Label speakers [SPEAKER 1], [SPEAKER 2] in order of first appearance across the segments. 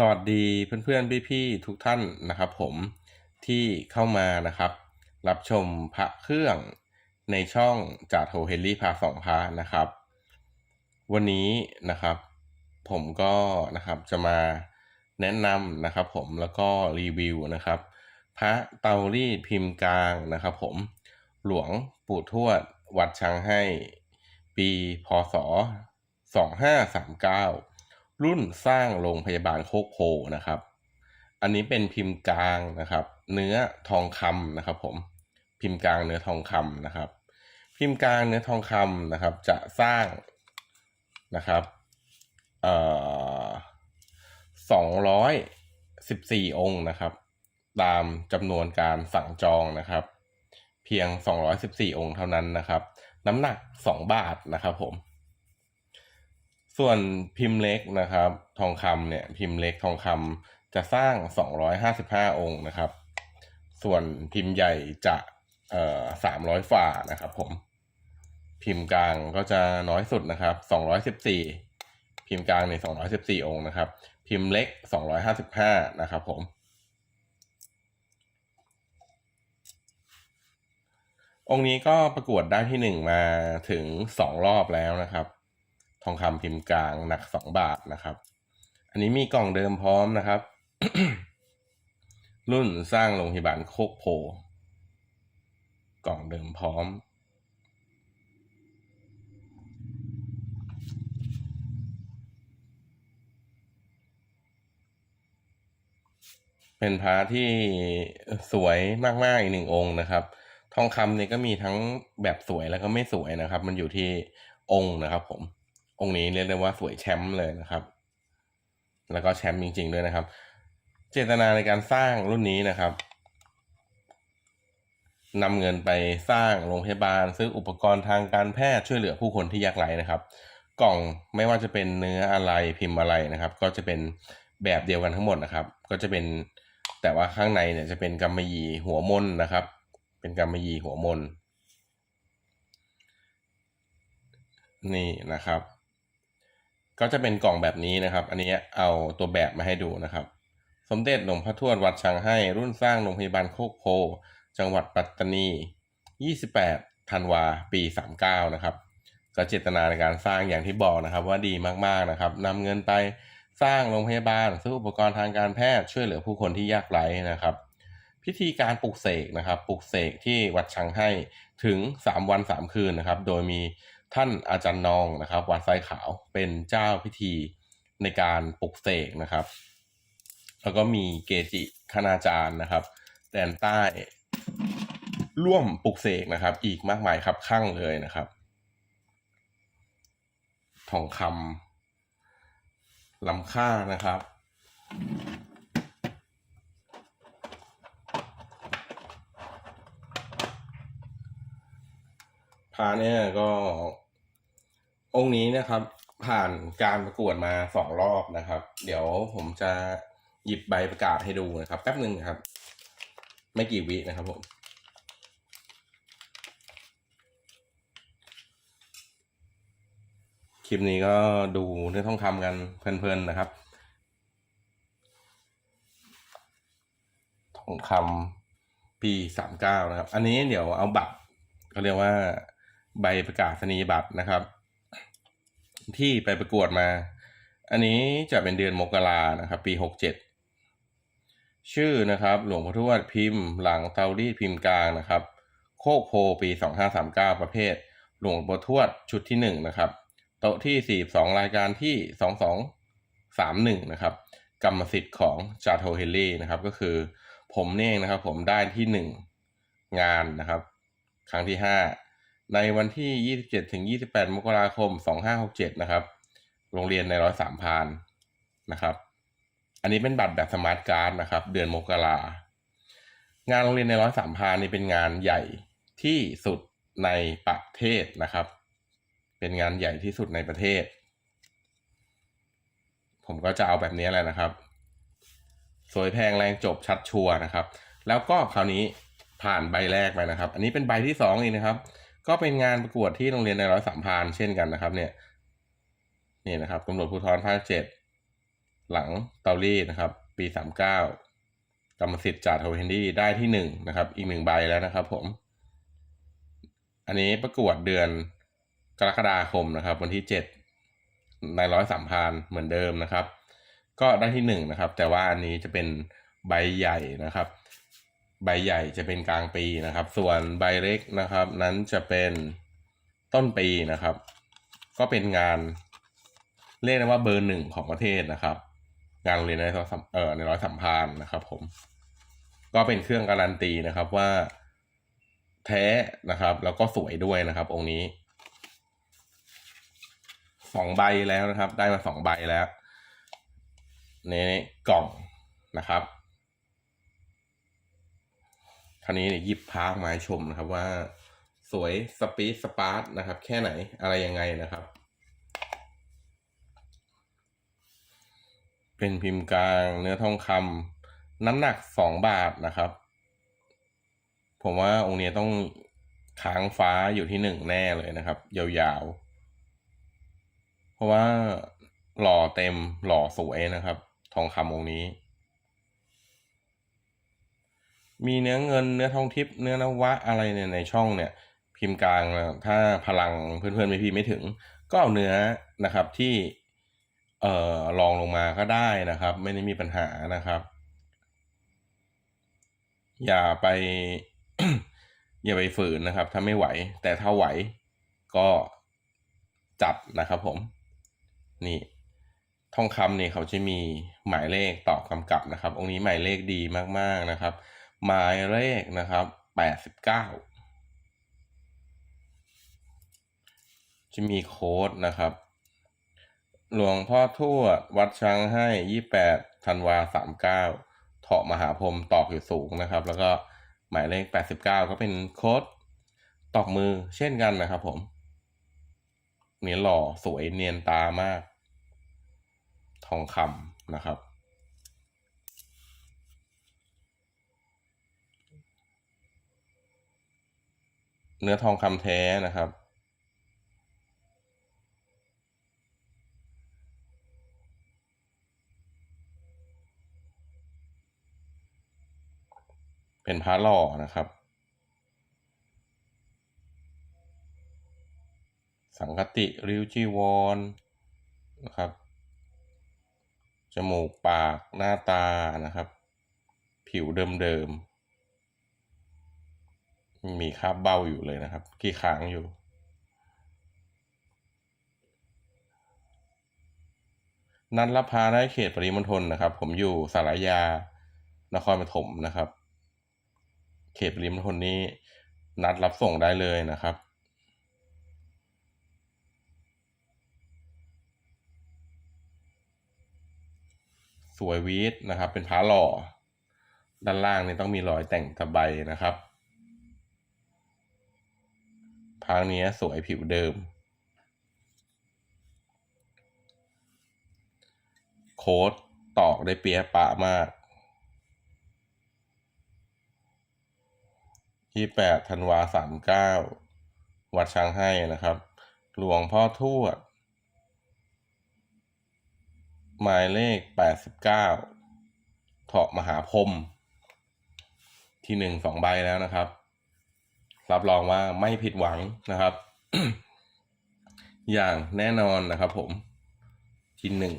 [SPEAKER 1] สวัสดีเพื่อนๆพี่ๆทุกท่านนะครับ ผมที่เข้ามานะครับ รับชมพระเครื่องในช่องจ่าโทเฮนรี่พาสองพานะครับ วันนี้นะครับ ผมก็นะครับจะมาแนะนำนะครับ ผมแล้วก็รีวิวนะครับ พระเตารีดพิมพ์กลางนะครับ ผมหลวงปู่ทวดวัดช้างให้ ปีพศ2539 รุ่นสร้างโรงพยาบาลโคกโพนะครับ อันนี้เป็นพิมพ์กลางนะครับ เนื้อทองคำนะครับ ผมพิมพ์กลางเนื้อทองคำนะครับ พิมพ์กลางเนื้อทองคำนะครับ จะสร้างนะครับเอ่อสองร้อยสิบสี่องค์นะครับ ตามจำนวนการสั่งจองนะครับ เพียง 214 องค์เท่านั้นนะครับ น้ำหนัก 2 บาทนะครับผม ส่วนพิมพ์เล็กนะครับ ทองคำเนี่ยพิมพ์เล็กทองคำจะสร้าง 255 องค์นะครับ ส่วนพิมพ์ใหญ่จะเอ่อ300 ฝ่านะครับผมพิมพ์กลางก็จะน้อยสุดนะครับ 214 พิมพ์กลางใน214 องค์นะครับ พิมพ์เล็ก 255 นะครับผม องค์นี้ก็ประกวดได้ที่หนึ่งมาถึงสองรอบแล้วนะครับ ทองคำพิมพ์กลางหนักสองบาทนะครับ อันนี้มีกล่องเดิมพร้อมนะครับ รุ่นสร้างโรงพยาบาลโคกโพ กล่องเดิมพร้อม เป็นพระที่สวยมากๆอีกหนึ่งองค์นะครับ ทองคำเนี่ยก็มีทั้งแบบสวยแล้วก็ไม่สวยนะครับ มันอยู่ที่องค์นะครับผม องค์นี้เรียกได้ว่าสวยแชมป์เลยนะครับ แล้วก็แชมป์จริง ๆ ด้วยนะครับ เจตนาในการสร้างรุ่นนี้นะครับนำเงินไปสร้างโรงพยาบาล ซื้ออุปกรณ์ทางการแพทย์ช่วยเหลือผู้คนที่ยากไร้นะครับ กล่องไม่ว่าจะเป็นเนื้ออะไรพิมพ์อะไรนะครับ ก็จะเป็นแบบเดียวกันทั้งหมดนะครับ ก็จะเป็นแต่ว่าข้างในเนี่ยจะเป็นกำมะหยี่หัวมนนะครับ เป็นกำมะหยี่หัวมนนี่นะครับ ก็จะเป็นกล่องแบบนี้นะครับ อันนี้เอาตัวแบบมาให้ดูนะครับ สมเด็จหลวงพ่อทวดวัดช้างให้ รุ่นสร้างโรงพยาบาลโคกโพ จังหวัดปัตตานี 28 ธันวาปี 39 นะครับ ก็เจตนาในการสร้างอย่างที่บอกนะครับ ว่าดีมากๆนะครับนำเงินไปสร้างโรงพยาบาลซื้ออุปกรณ์ทางการแพทย์ช่วยเหลือผู้คนที่ยากไร้นะครับ พิธีการปลุกเสกนะครับปลุกเสกที่วัดช้างให้ถึง 3 วัน 3 คืนนะครับ โดยมี ท่านอาจารย์นองนะครับ วัดไซขาวเป็นเจ้าพิธีในการปลุกเสกนะครับ แล้วก็มีเกจิคณาจารย์นะครับแดนใต้ร่วมปลุกเสกนะครับ อีกมากมายครับข้างเลยนะครับ ทองคำลำค่านะครับพาเนี่ยก็ องค์นี้นะครับ ผ่านการประกวดมาสองรอบนะครับ เดี๋ยวผมจะหยิบใบประกาศให้ดูนะครับแป๊บหนึ่งนะครับ ไม่กี่วินะครับผมคลิปนี้ก็ดูเรื่องทองคำกันเพลินๆนะครับ ทองคำปีสามเก้านะครับ อันนี้เดี๋ยวเอาบัตรเขาเรียกว่าใบประกาศนียบัตรนะครับ ที่ไปประกวดมา อันนี้จะเป็นเดือนมกรานะครับ ปีหกเจ็ดชื่อนะครับ หลวงพ่อทวดพิมพ์ หลังเตารีดพิมพ์กลางนะครับ โคกโพปีสองห้าสามเก้าประเภท หลวงพ่อทวดชุดที่หนึ่งนะครับ โต๊ะที่สี่สองรายการที่สองสองสามหนึ่งนะครับ กรรมสิทธิ์ของจาโทเฮลลี่นะครับ ก็คือผมนี่เองนะครับ ผมได้ที่หนึ่งงานนะครับ ครั้งที่ห้า ในวันที่ยี่สิบเจ็ดถึงยี่สิบแปดมกราคมสองห้าหกเจ็ดนะครับ โรงเรียนในร้อยสามพานนะครับ อันนี้เป็นบัตรแบบสมาร์ทการ์ดนะครับ เดือนมกรางานโรงเรียนในร้อยสามพานนี่เป็นงานใหญ่ที่สุดในประเทศนะครับ เป็นงานใหญ่ที่สุดในประเทศ ผมก็จะเอาแบบนี้แหละนะครับ สวยแพงแรงจบชัดชัวร์นะครับ แล้วก็คราวนี้ผ่านใบแรกไปนะครับ อันนี้เป็นใบที่สองอีกนะครับ ก็เป็นงานประกวดที่โรงเรียนในร้อยสามพานเช่นกันนะครับ เนี่ย นี่นะครับตำรวจภูธรภาคเจ็ดหลังเตารีนะครับ ปีสามเก้ากรรมสิทธิ์จากโทเฮนดี้ได้ที่หนึ่งนะครับ อีกหนึ่งใบแล้วนะครับ ผม อันนี้ประกวดเดือนกรกฎาคมนะครับ วันที่เจ็ดในร้อยสามพันเหมือนเดิมนะครับ ก็ได้ที่หนึ่งนะครับ แต่ว่าอันนี้จะเป็นใบใหญ่นะครับ ใบใหญ่จะเป็นกลางปีนะครับ ส่วนใบเล็กนะครับ นั้นจะเป็นต้นปีนะครับ ก็เป็นงานเรียกได้ว่าเบอร์หนึ่งของประเทศนะครับ งานเรียนในร้อยสัมเอ่อในร้อยสัมพันธ์นะครับ ผม ก็เป็นเครื่องการันตีนะครับว่าแท้นะครับ แล้วก็สวยด้วยนะครับ องค์นี้สองใบแล้วนะครับ ได้มาสองใบแล้วในกล่องนะครับ คราวนี้เนี่ยหยิบพาร์กมาให้ชมนะครับว่าสวยสปีดสปาร์ตนะครับ แค่ไหนอะไรยังไงนะครับ เป็นพิมพ์กลางเนื้อทองคำน้ำหนักสองบาทนะครับ ผมว่าองค์นี้ต้องค้างฟ้าอยู่ที่หนึ่งแน่เลยนะครับ ยาวๆ เพราะว่าหล่อเต็มหล่อสวยนะครับ ทองคำองค์นี้ มีเนื้อเงินเนื้อทองทิพย์เนื้อนวะอะไรเนี่ยในช่องเนี่ย พิมพ์กลางถ้าพลังเพื่อนๆไม่พี่ไม่ถึง ก็เอาเนื้อนะครับที่เอ่อลองลงมาก็ได้นะครับ ไม่ได้มีปัญหานะครับ อย่าไปอย่าไปฝืนนะครับ ถ้าไม่ไหว แต่ถ้าไหวก็จัดนะครับผม นี่ทองคำเนี่ยเขาจะมีหมายเลขต่อกำกับนะครับ องค์นี้หมายเลขดีมากๆนะครับ หมายเลขนะครับแปดสิบเก้าจะมีโค้ดนะครับ หลวงพ่อทวดวัดช้างให้ยี่แปดธันวาสามเก้าเถาะมหาพรมตอกอยู่สูงนะครับ แล้วก็หมายเลขแปดสิบเก้าก็เป็นโค้ดตอกมือเช่นกันนะครับผมนี่หล่อสวยเนียนตามาก ทองคำนะครับ เนื้อทองคำแท้นะครับ เป็นพระหล่อนะครับ สังคติริ้วจีวรนะครับ จมูกปากหน้าตานะครับ ผิวเดิมๆ มีคราบเบ้าอยู่เลยนะครับ กี่ค้างอยู่ นัดรับพาได้เขตปริมณฑลนะครับ ผมอยู่สารยานครปฐมนะครับ เขตปริมณฑลนี้ นัดรับส่งได้เลยนะครับสวยวีดนะครับ เป็นพระหล่อ ด้านล่างนี่ต้องมีรอยแต่งตะไบนะครับ พระนี้สวยผิวเดิม โค้ดตอกได้เปียปะมากที่แปดธันวาสามเก้าวัดช้างให้นะครับ หลวงพ่อทวด หมายเลขแปดสิบเก้าเถาะมหาพรมที่หนึ่งสองใบแล้วนะครับ รับรองว่าไม่ผิดหวังนะครับ อย่างแน่นอนนะครับ ผมที่หนึ่ง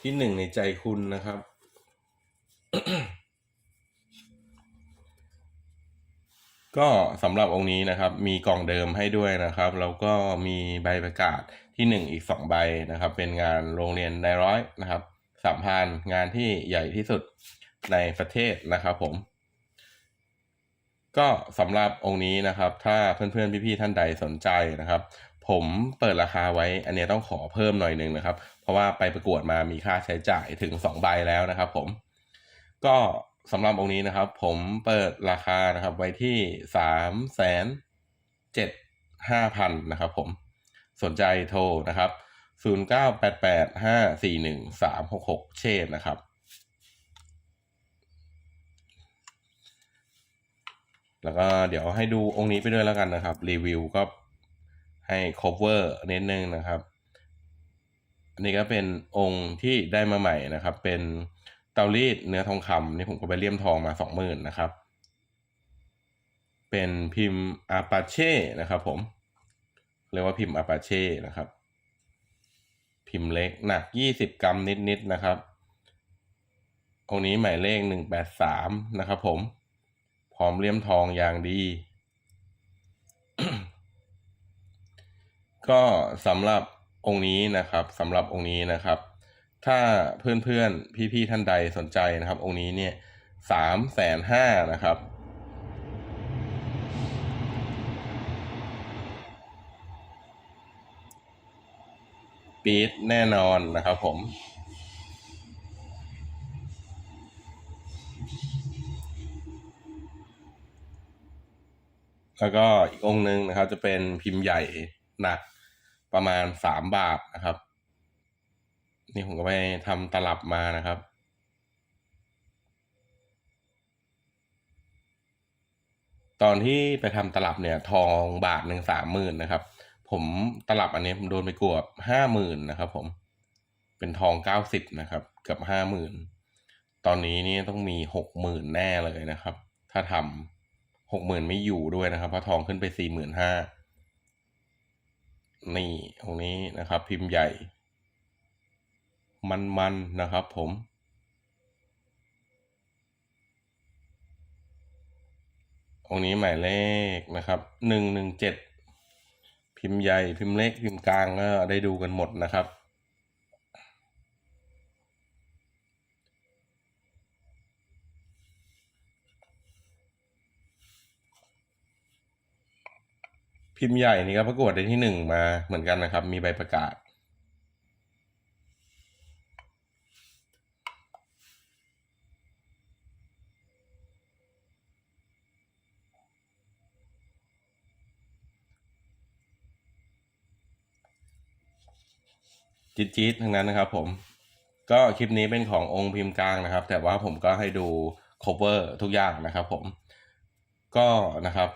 [SPEAKER 1] ที่หนึ่งในใจคุณนะครับ ก็สำหรับองค์นี้นะครับ มีกล่องเดิมให้ด้วยนะครับ แล้วก็มีใบประกาศที่หนึ่งอีกสองใบนะครับ เป็นงานโรงเรียนในร้อยนะครับสัมพันงานที่ใหญ่ที่สุดในประเทศนะครับผม ก็สำหรับองค์นี้นะครับ ถ้าเพื่อนๆพี่ๆท่านใดสนใจนะครับ ผมเปิดราคาไว้ อันนี้ต้องขอเพิ่มหน่อยหนึ่งนะครับ เพราะว่าไปประกวดมามีค่าใช้จ่ายถึงสองใบแล้วนะครับผมก็สำหรับองค์นี้นะครับ ผมเปิดราคานะครับไว้ที่สามแสนเจ็ดห้าพันนะครับผมสนใจโทรนะครับศูนย์เก้าแปดแปดห้าสี่หนึ่งสามหกหกเชษนะครับ แล้วก็เดี๋ยวให้ดูองค์นี้ไปด้วยแล้วกันนะครับ รีวิวก็ให้ cover นิดนึงนะครับอันนี้ก็เป็นองค์ที่ได้มาใหม่นะครับ เป็นเตารีดเนื้อทองคำนี่ผมก็ไปเลี่ยมทองมาสองหมื่นนะครับ เป็นพิมพ์อาปาเช่นะครับผม เรียกว่าพิมพ์อาปาเช่นะครับ พิมพ์เล็กหนักยี่สิบกรัมนิดๆนะครับองค์นี้หมายเลขหนึ่งแปดสามนะครับผม พร้อมเลี่ยมทองอย่างดี ก็สำหรับองค์นี้นะครับสำหรับองค์นี้นะครับ ถ้าเพื่อนๆ พี่ๆท่านใดสนใจนะครับ องค์นี้เนี่ยสามแสนห้านะครับปีดแน่นอนนะครับผม แล้วก็อีกองค์หนึ่งนะครับ จะเป็นพิมพ์ใหญ่หนักประมาณสามบาทนะครับ นี่ผมก็ไปทำตลับมานะครับตอนที่ไปทำตลับเนี่ยทองบาทหนึ่งสามหมื่นนะครับ ผมตลับอันนี้ผมโดนไปกวบห้าหมื่นนะครับผมเป็นทองเก้าสิบนะครับเกือบห้าหมื่นตอนนี้นี่ต้องมีหกหมื่นแน่เลยนะครับ ถ้าทำ หกหมื่นไม่อยู่ด้วยนะครับเพราะทองขึ้นไปสี่หมื่นห้านี่ตรงนี้นะครับ พิมพ์ใหญ่ มันๆนะครับ ผมองนี้หมายเลขนะครับหนึ่งหนึ่งเจ็ดพิมพ์ใหญ่พิมพ์เล็กพิมพ์กลางก็ได้ดูกันหมดนะครับ พิมพ์ใหญ่นี่ก็ประกวดได้ที่หนึ่งมาเหมือนกันนะครับ มีใบประกาศ จี๊ดจี๊ดทั้งนั้นนะครับผมก็คลิปนี้เป็นขององค์พิมพ์กลางนะครับ แต่ว่าผมก็ให้ดู cover ทุกอย่างนะครับผมก็นะครับ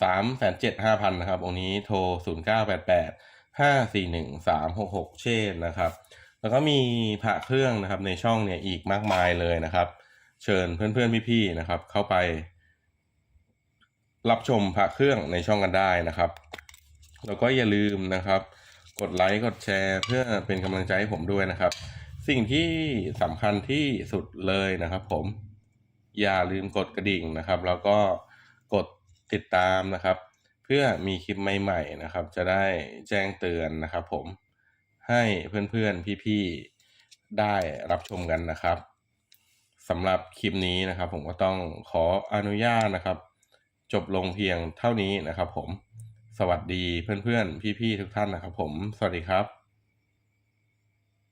[SPEAKER 1] สามแสนเจ็ดห้าพันนะครับ องค์นี้โทรศูนย์เก้าแปดแปดห้าสี่หนึ่งสามหกหกเช่นนะครับ แล้วก็มีพระเครื่องนะครับในช่องเนี่ยอีกมากมายเลยนะครับ เชิญเพื่อนๆพี่ๆนะครับ เข้าไป รับชมพระเครื่องในช่องกันได้นะครับ แล้วก็อย่าลืมนะครับ กดไลค์กดแชร์เพื่อเป็นกำลังใจให้ผมด้วยนะครับ สิ่งที่สำคัญที่สุดเลยนะครับ ผม อย่าลืมกดกระดิ่งนะครับ แล้วก็กด ติดตามนะครับ เพื่อมีคลิปใหม่ๆนะครับ จะได้แจ้งเตือนนะครับผมให้เพื่อนๆพี่ๆได้รับชมกันนะครับสำหรับคลิปนี้นะครับ ผมก็ต้องขออนุญาตนะครับ จบลงเพียงเท่านี้นะครับ ผมสวัสดีเพื่อนๆพี่ๆทุกท่านนะครับ ผมสวัสดีครับ